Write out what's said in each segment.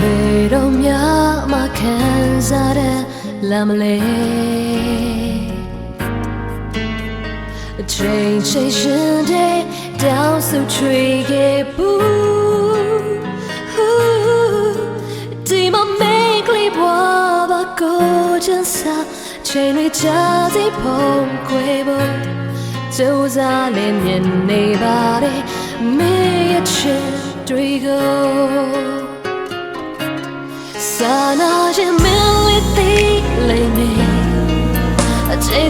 ဘယ်တော့မှမခံစားတဲ့လမ်းမလဲအချိန်ချိန်ရှင်တဲ့တောင်းဆိုချွေခဲ့ဘူးဒီမမေကလေးဘွားဘာကိုချင်စားချိန်တွေကြာစီဖုံးခွေဖို့ကြိုးစားလည်းမြင်နေပါတယ်မေရဲ့ချစ်တွေကို စာနာခြင်းမလေးသေးလေးနေအချိ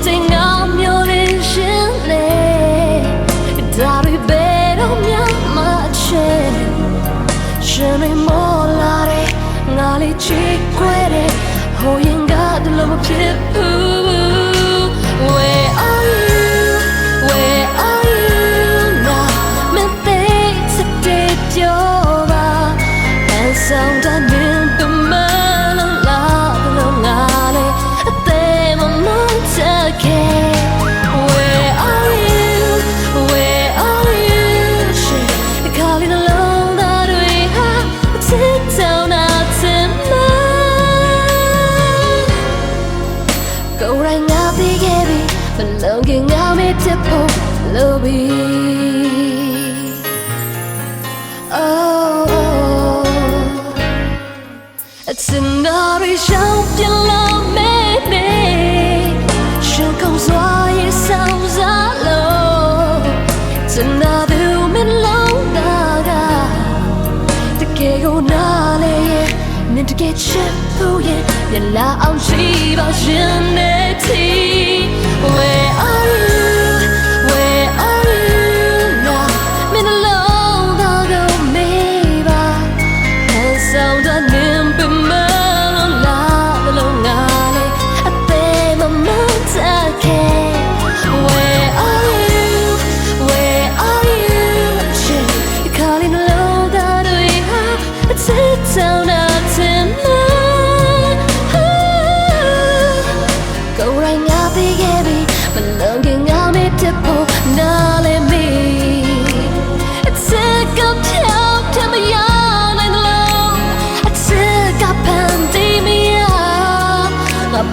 baby belonging out me to pull lobby Oh, it's another show ပြန်လာမယ်နေ နင်တကယ်ချစ်ဖို့ရဲ့ပြန်လာအောင်ရှိပါရှင်နဲ့တီ Where are you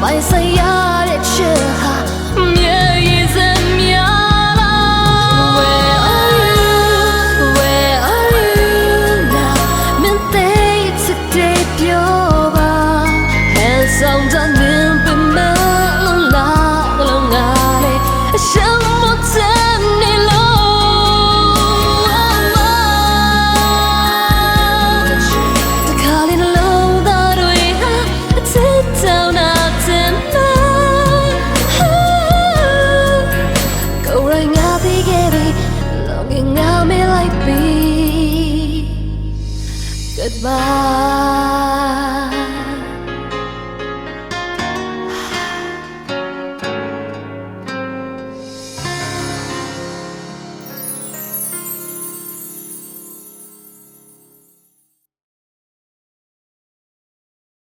Ay sayar be. Goodbye.